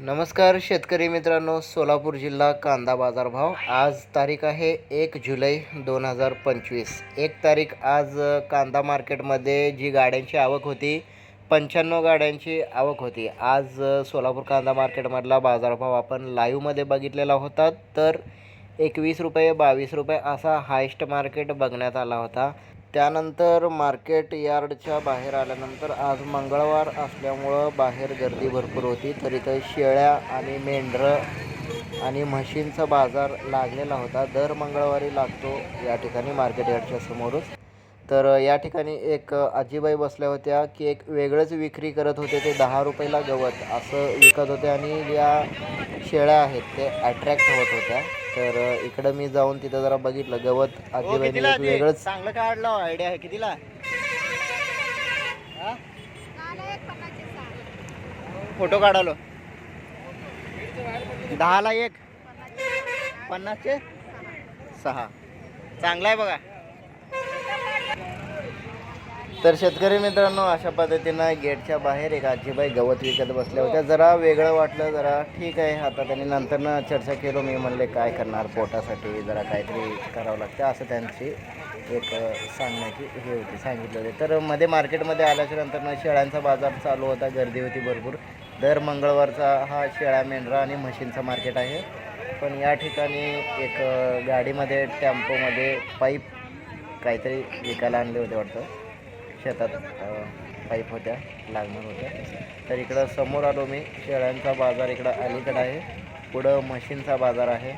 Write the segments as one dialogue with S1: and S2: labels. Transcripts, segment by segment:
S1: नमस्कार शेतकरी मित्रांनो सोलापूर जिल्हा कांदा बाजारभाव. आज तारीख आहे एक जुलै दोन हजार पंचवीस. एक तारीख आज कांदा मार्केटमध्ये जी गाड्यांची आवक होती पंच्याण्णव गाड्यांची आवक होती. आज सोलापूर कांदा मार्केटमधला बाजारभाव आपण लाईव्हमध्ये बघितलेला होता तर एकवीस रुपये बावीस रुपये असा हायस्ट मार्केट बघण्यात आला होता. त्यानंतर मार्केट यार्डच्या बाहेर आल्यानंतर आज मंगळवार असल्यामुळं बाहेर गर्दी भरपूर होती. तर इथं शेळ्या आणि मेंढरं आणि म्हशींचा बाजार लागलेला होता. दर मंगळवारी लागतो या ठिकाणी मार्केट यार्डच्या समोरच. तर या ठिकाणी एक आजीबाई बसल्या होत्या की एक वेगळंच विक्री करत होते. ते दहा रुपयाला गवत असं विकत होते आणि ज्या शेळ्या आहेत ते अट्रॅक्ट होत होत्या. तर इकडं मी जाऊन तिथं जरा बघितलं. गवत आजीबाईने एक वेगळंच
S2: चांगलं काढलं आयडिया आहे. कितीला? फोटो काढालो. दहाला एक. पन्नासचे? सहा. चांगला आहे बघा.
S1: तर शेतकरी मित्रांनो अशा पद्धतीनं गेटच्या बाहेर एक आजीबाई गवत विकत बसल्या होत्या. जरा वेगळं वाटलं जरा ठीक आहे. आता त्यांनी नंतरनं चर्चा केलो. मी म्हणले काय करणार पोटासाठी? जरा काहीतरी करावं लागतं. असं त्यांची एक सांगण्याची हे होती सांगितलं होते. तर मध्ये मार्केटमध्ये आल्याच्या नंतरनं शेळ्यांचा बाजार चालू होता. गर्दी होती भरपूर. दर मंगळवारचा हा शेळ्या मेंढरा आणि म्हशींचा मार्केट आहे. पण या ठिकाणी एक गाडीमध्ये टेम्पोमध्ये पाईप काहीतरी विकायला आणले होते वाटतं. शेतात पाईप होत्या लागणार होत्या. तर इकडं समोर आलो मी. शेळ्यांचा बाजार इकडं अलीकडं आहे. पुढं म्हशींचा बाजार आहे.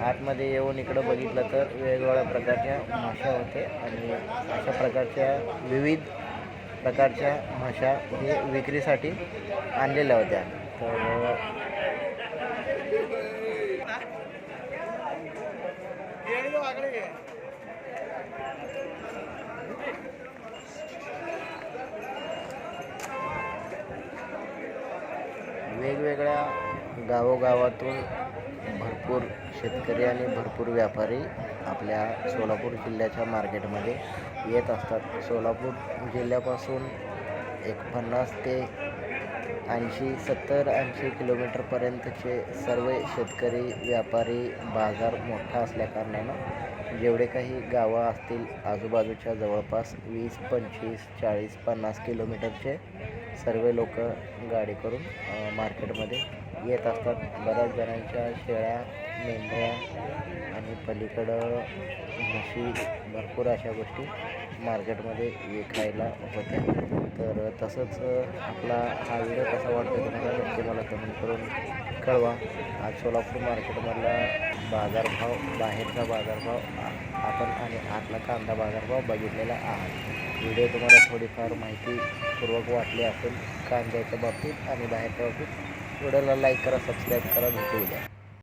S1: आतमध्ये येऊन इकडं बघितलं तर वेगवेगळ्या प्रकारच्या म्हशा होते आणि अशा प्रकारच्या विविध प्रकारच्या म्हशा हे विक्रीसाठी आणलेल्या होत्या. तर वेगवेगळ्या गावोगावातून भरपूर शेतकरी आणि भरपूर व्यापारी आपल्या सोलापूर जिल्ह्याच्या मार्केटमध्ये येत असतात. सोलापूर जिल्ह्यापासून एक पन्नास ते ऐंशी सत्तर ऐंशी किलोमीटरपर्यंतचे सर्व शेतकरी व्यापारी बाजार मोठा असल्याकारणानं जेवढे काही गावं असतील आजूबाजूच्या जवळपास वीस पंचवीस चाळीस पन्नास किलोमीटरचे सर्व लोक गाडी करून मार्केटमध्ये येत असतात. बऱ्याच जणांच्या शेळ्या मेंढ्या आणि पलीकडं म्हशी भरपूर अशा गोष्टी मार्केटमध्ये विकायला होत्या. तर तसंच आपला हा व्हिडिओ कसा वाटतो तुम्हाला नक्की मला कमेंट करून कळवा. आज सोलापूर मार्केटमधला बाजारभाव बाहेरचा बाजारभाव आपण आणि आतला कांदा बाजारभाव बघितलेला आहात. व्हिडिओ तुम्हाला थोडीफार माहितीपूर्वक वाटली असेल कांद्याच्या बाबतीत आणि बाहेरच्या बाबतीत. व्हिडिओला लाईक करा सबस्क्राईब करा भेटू द्या